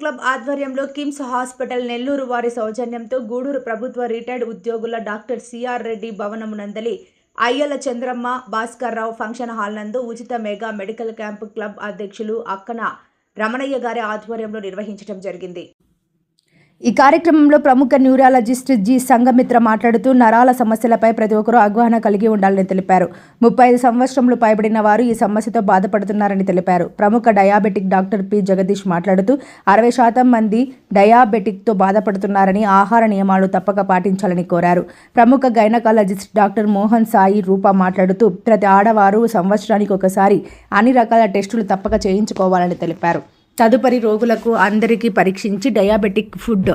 Club ఆధ్వర్యంలో KIMS hospital Nellore వారి సౌజన్యంతో గూడూరు ప్రభుత్వ రిటైర్డ్ ఉద్యోగుల డాక్టర్ సిఆర్ రెడ్డి భవనమునందలి అయ్యల చంద్రమ్మ భాస్కర్ రావు ఫంక్షన్ హాల్ నందు ఉచిత మెగా మెడికల్ క్యాంప్ క్లబ్ అధ్యక్షులు అక్కన రమణయ్య గారి ఆధ్వర్యంలో నిర్వహించడం జరిగింది. ఈ కార్యక్రమంలో ప్రముఖ న్యూరాలజిస్ట్ జి సంఘమిత్ర మాట్లాడుతూ నరాల సమస్యలపై ప్రతి ఒక్కరూ అవగాహన కలిగి ఉండాలని తెలిపారు. ముప్పై ఐదు సంవత్సరములు పైబడిన వారు ఈ సమస్యతో బాధపడుతున్నారని తెలిపారు. ప్రముఖ డయాబెటిక్ డాక్టర్ పి జగదీష్ మాట్లాడుతూ అరవై శాతం మంది డయాబెటిక్తో బాధపడుతున్నారని ఆహార నియమాలు తప్పక పాటించాలని కోరారు. ప్రముఖ గైనకాలజిస్ట్ డాక్టర్ మోహన్ సాయి రూప మాట్లాడుతూ ప్రతి ఆడవారు సంవత్సరానికి ఒకసారి అన్ని రకాల టెస్టులు తప్పక చేయించుకోవాలని తెలిపారు. తదుపరి రోగులకు అందరికీ పరీక్షించి డయాబెటిక్ ఫుడ్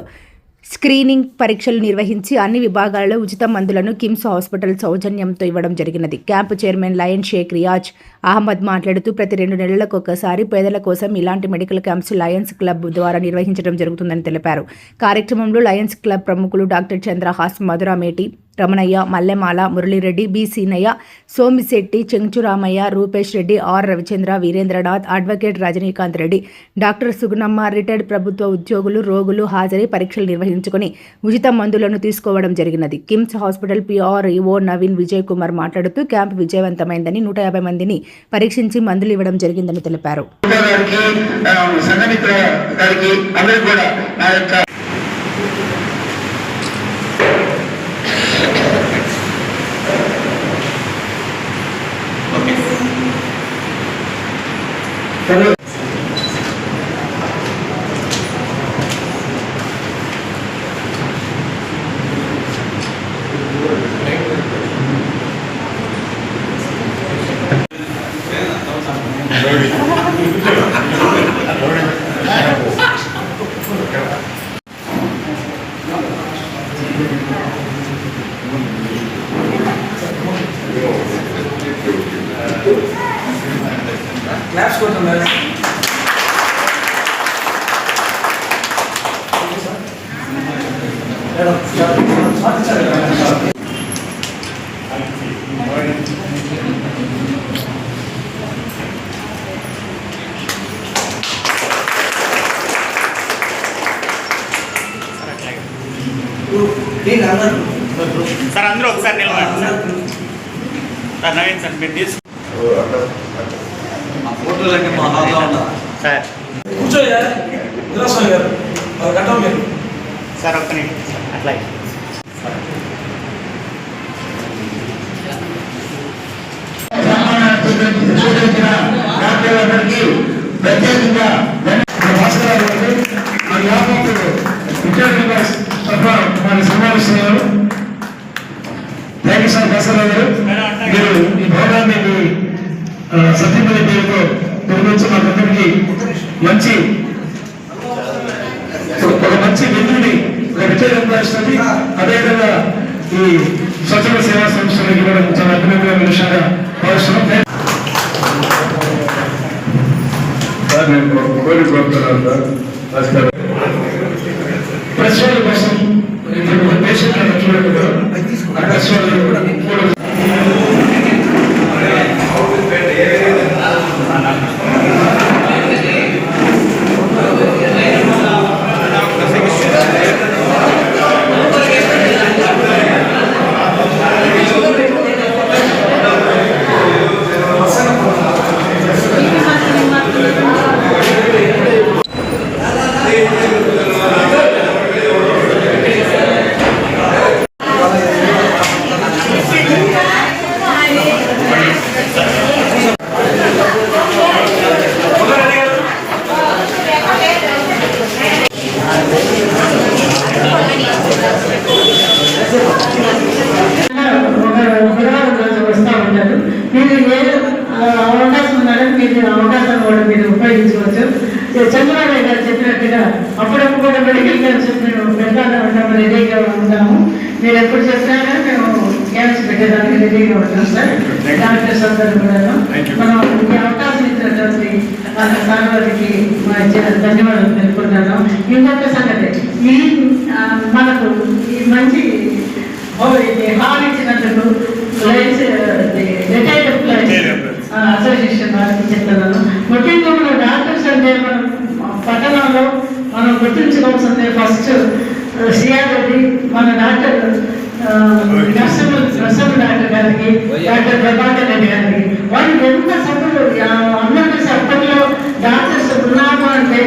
స్క్రీనింగ్ పరీక్షలు నిర్వహించి అన్ని విభాగాలలో ఉచిత మందులను కిమ్స్ హాస్పిటల్ సౌజన్యంతో ఇవ్వడం జరిగినది. Camp chairman lion Sheikh Riyaz Ahmed మాట్లాడుతూ ప్రతి రెండు నెలలకు ఒకసారి పేదల కోసం ఇలాంటి మెడికల్ క్యాంప్స్ లయన్స్ క్లబ్ ద్వారా నిర్వహించడం జరుగుతుందని తెలిపారు. కార్యక్రమంలో లయన్స్ క్లబ్ ప్రముఖులు doctor Chandrahas Madhurameti Ramanaiah Mallemala Muralireddy B. Seenaiah Somisetti Chenchuramaiah Rupesh Reddy R. Ravichandra Veerendranath advocate Rajinikanth Reddy doctor Sugunamma retired ప్రభుత్వ ఉద్యోగులు రోగులు హాజరై పరీక్షలు నిర్వహించుకుని ఉచిత మందులను తీసుకోవడం జరిగినది. KIMS hospital PRO Naveen Vijay Kumar మాట్లాడుతూ క్యాంప్ విజయవంతమైందని నూట యాభై మందిని పరీక్షించి మందులు ఇవ్వడం జరిగిందని తెలిపారు. గారికి ఆ, సార్ అందరూ ఒకసారి నిలబడండి సార్. సార్ నవీన్ సార్ మీరు తీసు మా ఫోటోలన్నీ మా హాల్లో ఉండాలి సార్. కూర్చోయ్యా? గారు గడ్డం మీరు. సార్ ఒక్క నిమిషం సార్ అట్లా ప్రత్యేకంగా మన యావత్తు గారు మీరు ఈ భవనాన్ని మీ సత్యపల్లి పేరుతో నిర్మించి మంచి ఒక మంచి విందుని ఒక రిటైర్ అదేవిధంగా ఈ స్వచ్ఛంద సేవా సంస్థలకు ఇవ్వడం చాలా అభినందన విషయంగా భావిస్తున్నాం నేను కోరుతున్నాను సార్. నమస్కారం ప్రెస్ వాళ్ళ కోసం ఇప్పుడు పేషెంట్ చూడండి ఆ కూడా ఒకరు వస్తూ ఉంటారు మీరు ఏ ఆ, అవకాశం ఉందంటే మీరు ఆ అవకాశాన్ని కూడా మీరు ఉపయోగించుకోవచ్చు ఈ చంద్రబాబు గారు చెప్పినట్టుగా అప్పుడప్పుడు కూడా మెడికల్ క్యాంప్స్ మేము పెట్టాలని ఉంటాము రెడీగా ఉంటాము మీరు ఎప్పుడు చెప్పినా కానీ మేము క్యాంప్స్ పెట్టేదానికి రెడీగా ఉంటాం సార్ డాక్టర్స్ అందరూ కూడా మనం ఈ అవకాశం ఇచ్చినటువంటి వాళ్ళ సార్ వారికి ధన్యవాదాలు తెలుపుకుంటున్నాను. ఇంకొక సంగతి ఈ మనకు ఈ మంచి హాల్ ఇచ్చినందుకు లయన్స్, ఇది రిటైర్డ్ ఎంప్లాయీస్ అసోసియేషన్ వారికి చెప్తున్నాను ముఖ్యంగా మన డాక్టర్స్ అంటే మనం పట్టణంలో మనం గుర్తుంచుకోవాల్సింది ఫస్ట్ సిఆర్ రెడ్డి మన డాక్టర్ ఆ, నర్సమ్మ నర్సమ్మ డాక్టర్ గారికి డాక్టర్ ప్రభాకర్ రెడ్డి గారికి వాళ్ళు ఎంత సభ్యులు అందరూ కలిసి అప్పట్లో డాక్టర్స్ ఉన్నాము అంటే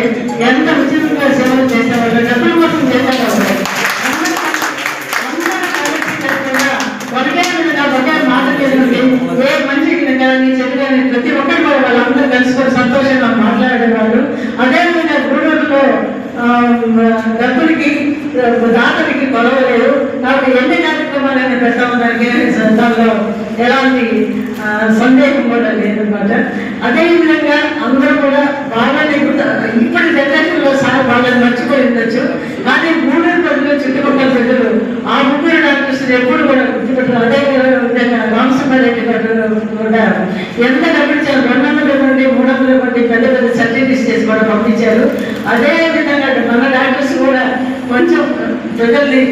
ఎంత ఉచితంగా సేవలు చేసేవాళ్ళు డబ్బుల కోసం చేసేవాళ్ళు అందరూ అందరూ కలిసి కట్టుగా ఒకే విధంగా ఒకే మాట మీద ఉండి ఏ మంచికి కానీ చెడు కానీ ప్రతి ఒక్కరు కూడా వాళ్ళందరూ కలుసుకొని సంతోషంగా మాట్లాడేవాళ్ళు అదేవిధంగా గూడూరులో ఆ, గర్భిణికి దాతరికి గొడవ లేదు కాబట్టి ఎన్ని కార్యక్రమాలైనా పెడతాము దానికి దానిలో ఎలాంటి ఆ, సందేహం కూడా లేదన్నమాట అదేవిధంగా అందరూ కూడా వాళ్ళని ఇప్పుడు ఇప్పటి జనరేషన్లో సగం వాళ్ళని మర్చిపోయి ఉండొచ్చు కానీ గూడూరు ప్రజలు చుట్టుపక్కల ప్రజలు ఆ ముగ్గురు డాక్టర్స్ ఎప్పుడు కూడా గుర్తుపెట్టారు అదే విధంగా రామసుబ్బారెడ్డి గారు కూడా ఎంత డబ్బించారు రెండు వందల మంది మూడు వందల మంది పెద్ద పెద్ద సర్టిఫికేట్స్ చేసి కూడా పంపించారు అదే విధంగా మన డాక్టర్స్ కూడా కొంచెం ప్రజల్ని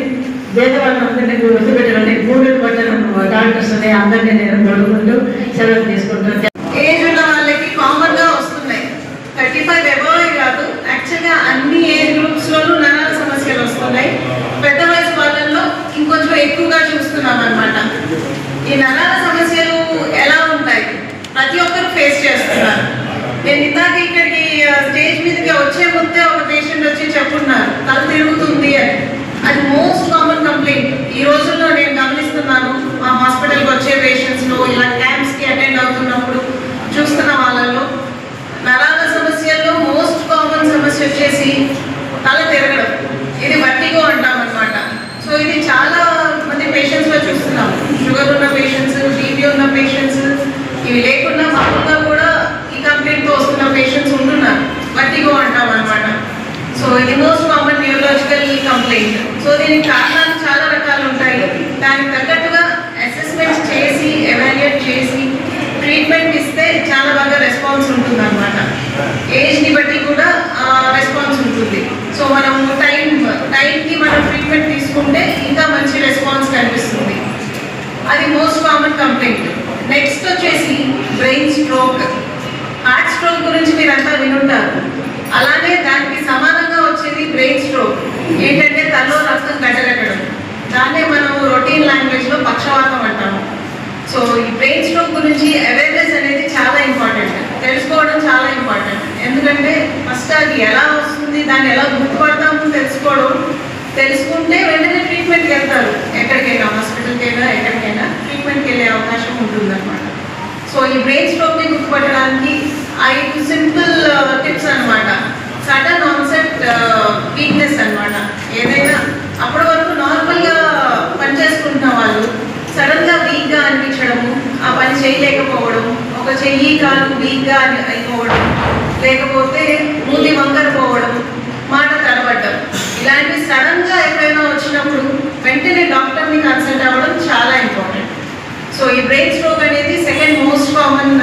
పేదవాళ్ళందరినీ గుర్తుపెట్టాలని గూడూరు పట్టణం డాక్టర్స్ ఉన్నాయి అందరినీ నేను పడుకుంటూ సెలవు తీసుకుంటాను. ఏజ్ ఉన్న వాళ్ళకి కామన్గా వస్తున్నాయి. థర్టీ ఫైవ్ అబవ్ కాదు. యాక్చువల్గా అన్ని ఏజ్ గ్రూప్స్ లోనూ నరాల సమస్యలు వస్తున్నాయి. పెద్ద వయసు వాళ్ళల్లో ఇంకొంచెం ఎక్కువగా చూస్తున్నాం అన్నమాట. ఈ నరాల సమస్యలు ఎలా ఉంటాయి? ప్రతి ఒక్కరు ఫేస్ చేస్తున్నారు. నేను ఇందాక ఇక్కడికి స్టేజ్ మీదకి వచ్చే ముందే ఒక పేషెంట్ వచ్చి చెప్పున్నారు. తల తిరుగుతుంది అని. అది మోస్ట్ కామన్ కంప్లైంట్ ఈ రోజుల్లో నేను గమనిస్తున్నాను మా హాస్పిటల్కి వచ్చే పేషెంట్స్లో ఇలా క్యాంప్స్కి అటెండ్ అవుతున్నప్పుడు చూస్తున్న వాళ్ళల్లో నరాల సమస్యల్లో మోస్ట్ కామన్ సమస్య వచ్చేసి తల తిరగడం. ఇది వర్టిగో అంటాం అనమాట సో ఇది చాలా మంది పేషెంట్స్లో చూస్తున్నాం. షుగర్ ఉన్న పేషెంట్స్ బీపీ ఉన్న పేషెంట్స్ ఇవి లేకుండా మామూలుగా కూడా ఈ కంప్లైంట్తో వస్తున్న పేషెంట్స్ ఉంటున్నారు వర్టిగో అంటాం అనమాట సో ఇది most common neurological complaint so దీనికి కారణాలు చాలా రకాలు ఉంటాయి దానికి తగ్గట్టుగా అసెస్మెంట్ చేసి ఎవాల్యుయేట్ చేసి ట్రీట్మెంట్ ఇస్తే చాలా బాగా రెస్పాన్స్ ఉంటుంది అనమాట ఏజ్ని బట్టి కూడా రెస్పాన్స్ ఉంటుంది సో మనం టైం టైంకి మనం ట్రీట్మెంట్ తీసుకుంటే ఇంకా మంచి రెస్పాన్స్ కనిపిస్తుంది అది మోస్ట్ కామన్ కంప్లైంట్ నెక్స్ట్ వచ్చేసి బ్రెయిన్ స్ట్రోక్ హార్ట్ స్ట్రోక్ గురించి మీరంతా వినుంటారు. అలానే దానికి సమానంగా వచ్చేది బ్రెయిన్ స్ట్రోక్ ఏంటంటే తనలో రక్తం గడ్డగట్టడం దాన్నే మనం రొటీన్ లాంగ్వేజ్లో పక్షవాతం అంటాము. సో ఈ బ్రెయిన్ స్ట్రోక్ గురించి అవేర్నెస్ అనేది చాలా ఇంపార్టెంట్ తెలుసుకోవడం చాలా ఇంపార్టెంట్ ఎందుకంటే ఫస్ట్ అది ఎలా వస్తుంది దాన్ని ఎలా గుర్తుపడతామో తెలుసుకోవడం. తెలుసుకుంటే వెంటనే ట్రీట్మెంట్కి వెళ్తారు. ఎక్కడికైనా హాస్పిటల్కి అయినా ఎక్కడికైనా. ట్రీట్మెంట్కి వెళ్ళే అవకాశం ఉంటుందన్నమాట. సో ఈ బ్రెయిన్ స్ట్రోక్ని గుర్తుపట్టడానికి ఐదు సింపుల్ uh, టిప్స్ అన్నమాట. సడన్ ఆన్సెట్ వీక్నెస్ అన్నమాట. ఏదైనా అప్పటి వరకు నార్మల్గా పనిచేసుకుంటున్న వాళ్ళు సడన్గా వీక్గా అనిపించడము ఆ పని చేయలేకపోవడం ఒక చెయ్యి కాలు వీక్గా అని అయిపోవడం లేకపోతే మూతి వంకర పోవడం మాట తడబడ్డం ఇలాంటి సడన్గా ఎప్పుడైనా వచ్చినప్పుడు వెంటనే డాక్టర్ని కన్సల్ట్ అవ్వడం చాలా ఇంపార్టెంట్ సో ఈ బ్రెయిన్ స్ట్రోక్ అనేది second most common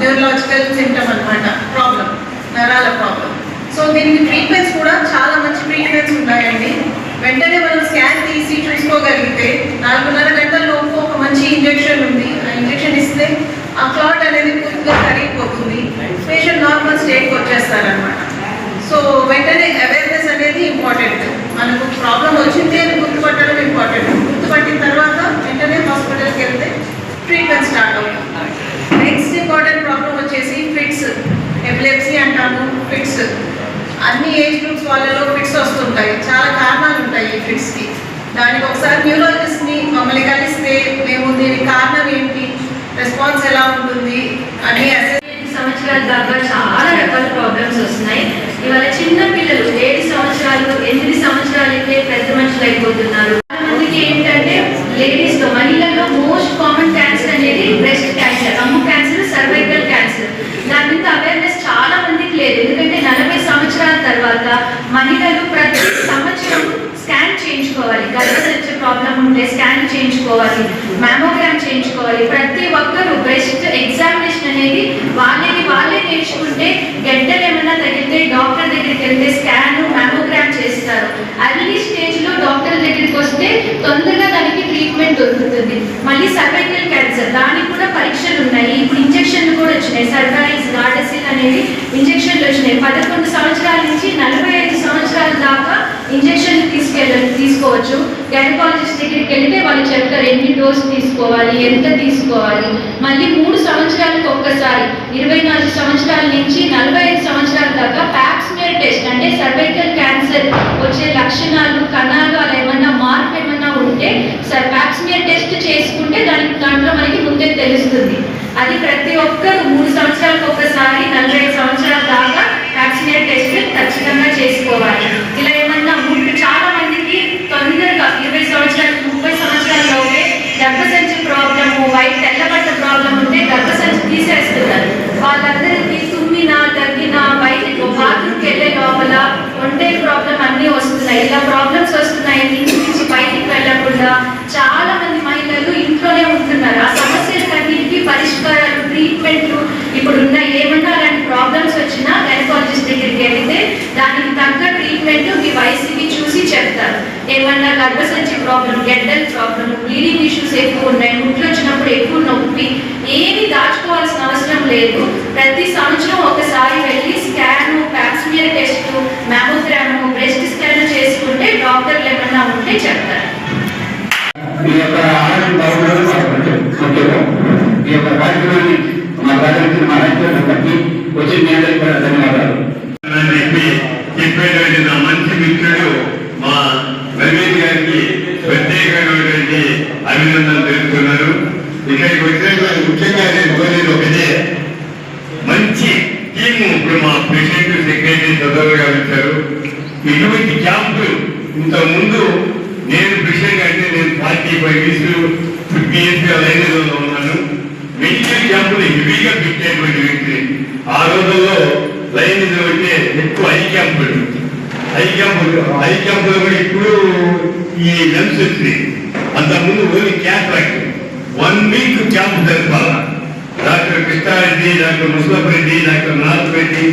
neurological symptom అనమాట ప్రాబ్లం నరాల ప్రాబ్లం సో దీనికి ట్రీట్మెంట్స్ కూడా చాలా మంచి ట్రీట్మెంట్స్ ఉన్నాయండి. వెంటనే మనం స్కాన్ తీసి చూసుకోగలిగితే నాలుగున్నర గంటల లోపు ఒక మంచి ఇంజెక్షన్ ఉంది. ఆ ఇంజెక్షన్ ఇస్తే ఆ క్లాట్ అనేది పూర్తిగా కరిగిపోతుంది. పేషెంట్ నార్మల్ స్టేట్కి వచ్చేస్తారనమాట సో వెంటనే అవేర్నెస్ అనేది ఇంపార్టెంట్ మనకు ప్రాబ్లం వచ్చింది అని గుర్తుపట్టడం ఇంపార్టెంట్ గుర్తుపట్టిన తర్వాత వెంటనే హాస్పిటల్కి వెళ్తే ట్రీట్మెంట్ స్టార్ట్ అవుతుంది నెక్స్ట్ ఇంపార్టెంట్ ప్రాబ్లం వచ్చేసి ఫిట్స్ ఎపిలెప్సీ అంటాము ఫిట్స్ అన్ని ఏజ్ గ్రూప్స్ వాళ్ళలో ఫిట్స్ వస్తుంటాయి. చాలా కారణాలు ఉంటాయి ఈ ఫిట్స్కి దానికి ఒకసారి న్యూరాలజిస్ట్ని మమ్మల్ని కలిస్తే మేము దీని కారణం ఏంటి? రెస్పాన్స్ ఎలా ఉంటుంది? అని సంవత్సరాల దాకా చాలా రకాల ప్రాబ్లమ్స్ వస్తున్నాయి. ఇవాళ చిన్న పిల్లలు ఏడు సంవత్సరాలు ఎనిమిది సంవత్సరాలకే పెద్ద మనుషులు అయిపోతున్నారు. మందికి ఏంటంటే లేడీస్ మహిళల్లో మోస్ట్ కామన్ క్యాన్సర్ అనేది బ్రెస్ట్ క్యాన్సర్ అమ్ము క్యాన్సర్ సర్వైకల్ క్యాన్సర్ దాని మీద అవేర్నెస్ చాలా మందికి లేదు ఎందుకంటే నలభై సంవత్సరాల తర్వాత మహిళలు ప్రతి సంవత్సరం స్కాన్ చేయించుకోవాలి. గర్భసంచ ప్రాబ్లం ఉంటే స్కాన్ చేయించుకోవాలి. మ్యామోగ్రామ్ చేయించుకోవాలి. ప్రతి ఒక్కరు బ్రెస్ట్ ఎగ్జామ్ అనేది వాళ్ళని వాళ్ళే నేర్చుకుంటే గడ్డలు ఏమైనా తగిలితే డాక్టర్ దగ్గరికి వెళ్తే స్కాన్ మ్యామోగ్రామ్ చేస్తారు. అర్లీ స్టేజ్లో డాక్టర్ దగ్గరికి వస్తే తొందరగా దానికి ట్రీట్మెంట్ దొరుకుతుంది. మళ్ళీ సర్వైకల్ క్యాన్సర్ దానికి కూడా పరీక్షలు ఉన్నాయి. ఇప్పుడు ఇంజక్షన్లు కూడా వచ్చినాయి. సర్వైజ్ గాడసిల్ అనేది ఇంజెక్షన్లు వచ్చినాయి. పదకొండు సంవత్సరాల నుంచి నలభై ఐదు సంవత్సరాల దాకా ఇంజెక్షన్ తీసుకెళ్ళ తీసుకోవచ్చు. గైనకాలజిస్ట్ దగ్గరికి వెళ్తే వాళ్ళు చెప్తారు ఎన్ని డోస్ తీసుకోవాలి ఎంత తీసుకోవాలి? మళ్ళీ మూడు సంవత్సరాలకు ఒక్కసారి ఇరవై నాలుగు సంవత్సరాల నుంచి నలభై ఐదు సంవత్సరాల దాకా ప్యాప్స్మియర్ టెస్ట్ అంటే సర్వైకల్ క్యాన్సర్ వచ్చే లక్షణాలు కణాలు అలా ఏమన్నా మార్పు ఏమన్నా ఉంటే సర్ ప్యాప్స్మియర్ టెస్ట్ చేసుకుంటే దానికి దాంట్లో మనకి ముందే తెలుస్తుంది. అది ప్రతి ఒక్కరు మూడు సంవత్సరాలకు ఒక్కసారి నలభై ఐదు సంవత్సరాల దాకా ప్యాప్స్మియర్ టెస్ట్ ఖచ్చితంగా చేసుకోవాలి. ఇలా ఇప్పుడు చాలా మందికి తొందరగా ఇరవై సంవత్సరాలు ముప్పై సంవత్సరాల్లోనే గర్భసంచి ప్రాబ్లము వైట్ తెల్లబట్ట ప్రాబ్లం ఉంటే గర్భసంచి తీసేస్తున్నారు. వాళ్ళందరికీ తుమ్మినా దగ్గినా బయట బాత్రూమ్కి వెళ్ళే లోపల ఒంటే ప్రాబ్లం అన్నీ వస్తున్నాయి. ఇలా ప్రాబ్లమ్స్ వస్తున్నాయి ఇంటి నుంచి బయటికి వెళ్ళకుండా చాలా మంది మహిళలు ఇంట్లోనే ఉంటున్నారు. ఆ సమస్యలన్నిటికీ పరిష్కారాలు ట్రీట్మెంట్లు ఇప్పుడు ఉన్న ఏమన్నా అలాంటి ప్రాబ్లమ్స్ వచ్చినా గైనకాలజిస్ట్ దగ్గరికి వెళితే దానికి తగ్గ ట్రీట్మెంట్ చెప్తారు. ఏమన్నా గర్భసంచి ప్రాబ్లం గెడ్డల్ ప్రాబ్లం బ్లీడింగ్ ఇష్యూస్ ఎక్కువ ఉన్నాయి ముట్లు వచ్చినప్పుడు ఎక్కువ నొప్పి ఏమి దాచుకోవాల్సిన అవసరం లేదు. ప్రతి సంవత్సరం ఒకసారి వెళ్ళి scan pap smear test mammogram breast scan చేసుకుంటే డాక్టర్లు ఏమన్నా ఉంటే చెప్తారు. ఈ యొక్క కార్యక్రమాన్ని మా ప్రాధాన్యత మా రాజ్యాంగం బట్టి వచ్చి మీ అందరికీ కూడా ధన్యవాదాలు అని చెప్పి చెప్పేటువంటి నా మంచి మిత్రుడు మా రమేష్ గారికి ప్రత్యేకమైనటువంటి అభినందనలు తెలుపుతున్నారు ఇక్కడికి వచ్చినటువంటి ముఖ్యంగా నేను కోరేది ఒకటే మంచి టీం ఇప్పుడు మా ప్రెసిడెంట్ సెక్రటరీ సదరుగా వచ్చారు ఇటువంటి క్యాంపులు ఇంత ముందు నేను ప్రెసిడెంట్ అంటే నేను forty five years fifty years లైన్లో ఉన్నాను మెడికల్ క్యాంపులు హెవీగా పెట్టేటువంటి వ్యక్తి ఆ రోజుల్లో లైన్ అంటే ఎక్కువ ఐ క్యాంపులు ఐ క్యాంపులు ఐ క్యాంపులు కూడా ఇప్పుడు ఈ లెన్స్ వచ్చింది అంతకుముందు only cataract one week camp జరపాలి. డాక్టర్ కృష్ణారెడ్డి డాక్టర్ ముసలఫ్ రెడ్డి డాక్టర్ నాథ్ రెడ్డి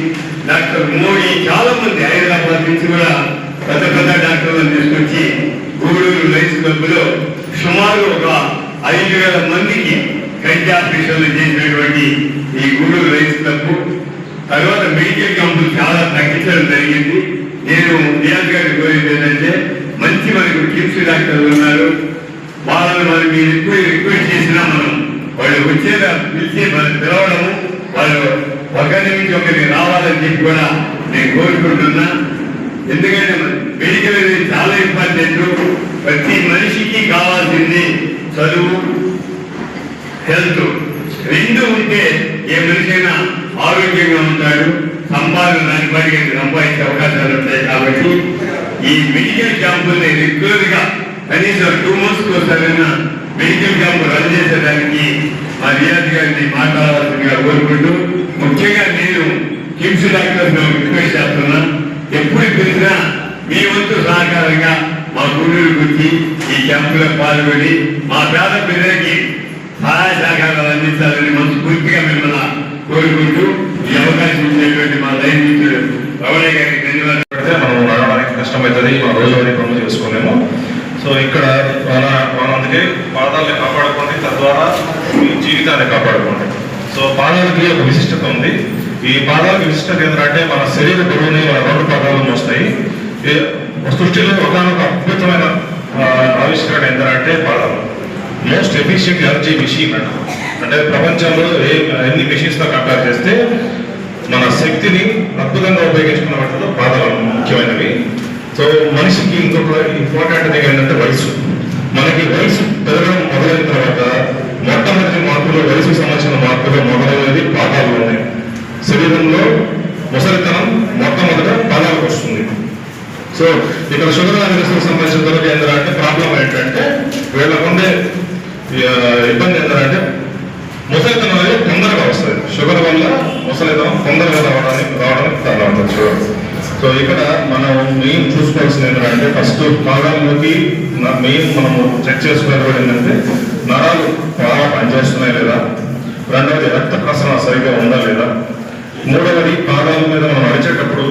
డాక్టర్ మోడీ చాలా మంది హైదరాబాద్ నుంచి కూడా పెద్ద పెద్ద డాక్టర్లను తీసుకొచ్చి గూడూరు లైన్స్ క్లబ్లో సుమారు ఒక ఐదు వేల మందికి కంటి ఆపరేషన్లు చేసినటువంటి ఈ గూడూరు లైన్స్ తర్వాత మెడికల్ క్యాంపులు చాలా తగ్గించడం జరిగింది. నేను నియాజ్ గారిని కోరింది ఏంటంటే మంచి మనకు కిమ్స్ డాక్టర్లు ఉన్నారు. వాళ్ళని మనం మీరు ఎక్కువ రిక్వెస్ట్ చేసినా మనం వాళ్ళు వచ్చేలా పిలిచి మనం పిలవడము వాళ్ళు ఒకరి నుంచి ఒకరికి రావాలని చెప్పి కూడా నేను కోరుకుంటున్నా. ఎందుకంటే మెడికల్ అనేది చాలా ఇంపార్టెంట్. ప్రతి మనిషికి కావాల్సింది చదువు హెల్త్ రెండు ఉంటే ఏ మనిషైనా ఆరోగ్యంగా ఉంటాడు సంపాదన దాని పడికి సంపాదించే అవకాశాలు ఉంటాయి కాబట్టి ఈ మెడికల్ క్యాంపుల్ని రెగ్యులర్గా కనీసం టూ మంత్స్ ఒకసారైనా మెడికల్ క్యాంపు రన్ చేసేదానికి మా రియాజ్ గారిని మాట్లాడాల్సిందిగా కోరుకుంటూ ముఖ్యంగా నేను కిమ్స్ డాక్టర్స్ రిక్వెస్ట్ చేస్తున్నా. ఎప్పుడు పిలిచినా మీ వంతు సహకారంగా మా గురువుల గురించి ఈ క్యాంపులో పాల్గొని మా పేద పిల్లలకి సహాయ సహకారాలు అందించాలని మనస్ఫూర్తిగా మిమ్మల్ని కోరుకుంటూ ఈ అవకాశం ఇచ్చినటువంటి మా లైన్ మిత్రుడు రమణయ్య గారికి ధన్యవాదాలు. పెడితే మనం రావడానికి కష్టమవుతుంది మన రోజువారీ పనులు చేసుకోలేము. సో ఇక్కడ మన మనం అందుకే పాదాలని కాపాడుకోండి తద్వారా మీ జీవితాన్ని కాపాడుకోండి. సో పాదాలకి ఒక విశిష్టత ఉంది. ఈ పాదాలకి విశిష్టత ఏంటంటే మన శరీర బరువుని మన రెండు పాదాలు వస్తాయి సృష్టిలో ఒకనొక అద్భుతమైన ఆవిష్కరణ ఏంటంటే పాదాలు. మోస్ట్ ఎఫిషియంట్ ఎనర్జీ మిషన్ అంట అంటే ప్రపంచంలో ఏ ఎన్ని machines తో కంపేర్ చేస్తే మన శక్తిని అద్భుతంగా ఉపయోగించుకున్న వాటిలో పాదాలు ముఖ్యమైనవి. సో మనిషికి ఇంకొక ఇంపార్టెంట్ థింగ్ ఏంటంటే వయసు. మనకి వయసు పెరగడం మొదలైన తర్వాత మొట్టమొదటి మార్పులు వయసుకు సంబంధించిన మార్పులు మొదలైనది పాదాలు ఉన్నాయి. శరీరంలో ముసలితనం మొట్టమొదట పాదాలకు వస్తుంది. సో ఇక్కడ షుగర్ వ్యాధిగ్రస్తులకు సంబంధించిన వరకు ఏంటంటే ప్రాబ్లం ఏంటంటే వీళ్ళకుండే ఇబ్బంది ఏంటంటే ముసలితనం అనేది తొందరగా వస్తుంది. షుగర్ వల్ల ముసలితనం తొందరగా రావడానికి రావడానికి చాలా ఉంటుంది షుగర్. సో ఇక్కడ మనం మెయిన్ చూసుకోవాల్సింది ఏంటంటే ఫస్ట్ భాగాల్లోకి మెయిన్ మనము చెక్ చేసుకోవాలి ఏంటంటే నరాలు బాగా పనిచేస్తున్నాయి లేదా? రెండవది రక్త ప్రసరణ సరిగ్గా ఉందా లేదా? మూడవది పాదాల మీద మనం నడిచేటప్పుడు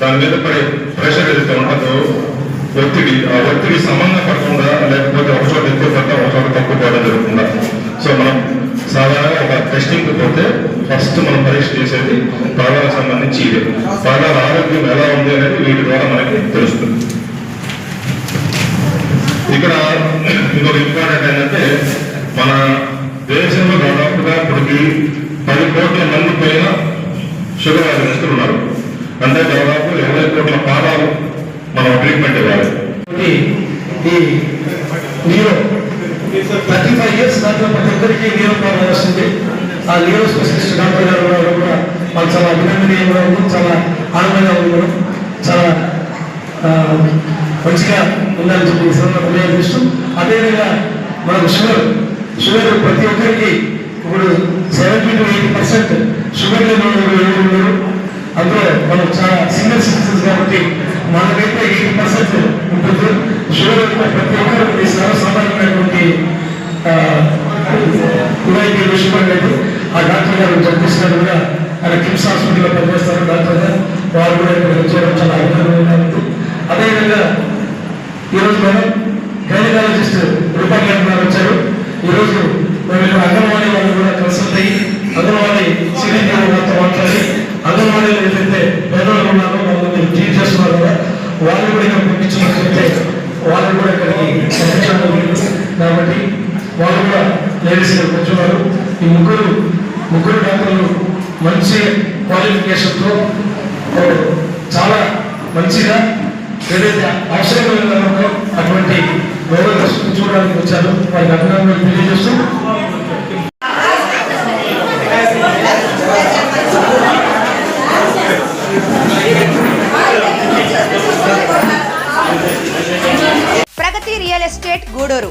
దాని మీద పడే ప్రెషర్ ఏదైతే ఉంటుందో ఒత్తిడి ఆ ఒత్తిడి సంబంధం పడకుండా లేకపోతే ఒక చోట ఎక్కువ పడటం ఒక చోట తక్కువ పడడం జరుగుతుందా? సో మనం సాధారణంగా ఒక టెస్టింగ్ పోతే ఫస్ట్ మనం పరీక్ష చేసేది పాదాలకు సంబంధించి ఇదే. పాదాల ఆరోగ్యం ఎలా ఉంది అనేది వీటి ద్వారా మనకి తెలుస్తుంది. ఇక్కడ ఇంకొక ఇంపార్టెంట్ ఏంటంటే మన దేశంలో దాదాపుగా ఇప్పటికి పది కోట్ల మంది పైన షుగర్ వ్యాధిగ్రస్తులు ఉన్నారు. అంటే దాదాపు ఇరవై కోట్ల పాదాలు మనం ట్రీట్మెంట్ ఇవ్వాలి. ఈ నీరో థర్టీ ఫైవ్ ఇయర్స్ దాంట్లో ప్రతి ఒక్కరికి నీరో ప్రాబ్లం వస్తుంది. ఆ నీరో స్పెషలిస్ట్ డాక్టర్ గారు కూడా వాళ్ళు చాలా అభినందనీయంగా ఉంది చాలా ఆనందంగా ఉంది చాలా మంచిగా ఉందని చెప్పి ఈ సందర్భంగా అదేవిధంగా మనకు షుగర్ షుగర్ ప్రతి ఒక్కరికి ఇప్పుడు seventy to eighty percent sugar ఉన్నారు? అందులో మనం చాలా సీనియర్ సిటిజన్స్ కాబట్టి మనకైతే ఎయిటీ పర్సెంట్ ఉంటుంది. షుగర్ ఉన్న ప్రతి ఒక్కరికి సర్వసాధారణమైనటువంటి ఇదైతే షుగర్ లేదు. ఆ డాక్టర్ గారు జగదీష్ కూడా. ఆయన కిమ్స్ హాస్పిటల్లో పనిచేస్తారు డాక్టర్ గారు. వారు కూడా ఇక్కడ వచ్చేయడం చాలా అభినందనగా అదేవిధంగా ఈరోజు మనం గైనకాలజిస్ట్ రూపాయలు గారు వచ్చారు. ఈరోజు మేము ఇక్కడ అంగన్వాడీ వాళ్ళు కూడా కన్సల్ట్ అయ్యి అంగన్వాడీ అంగన్వాడీలు ఏదైతే పేదలు ఉన్నారో వాళ్ళని ట్రీట్ కదా వాళ్ళు కూడా ఇక్కడ పంపించినట్లయితే వాళ్ళు కూడా ఇక్కడికి కాబట్టి వాళ్ళు కూడా లేడీస్ ఇక్కడ కూర్చున్నారు. ఈ ముగ్గురు ముగ్గురు డాక్టర్లు మంచి క్వాలిఫికేషన్తో చాలా మంచిగా ఏదైతే అవసరమైన అటువంటి రోగులు చూడడానికి వచ్చారు. వారికి అభినందనలు తెలియజేస్తూ Pragati real estate Gudur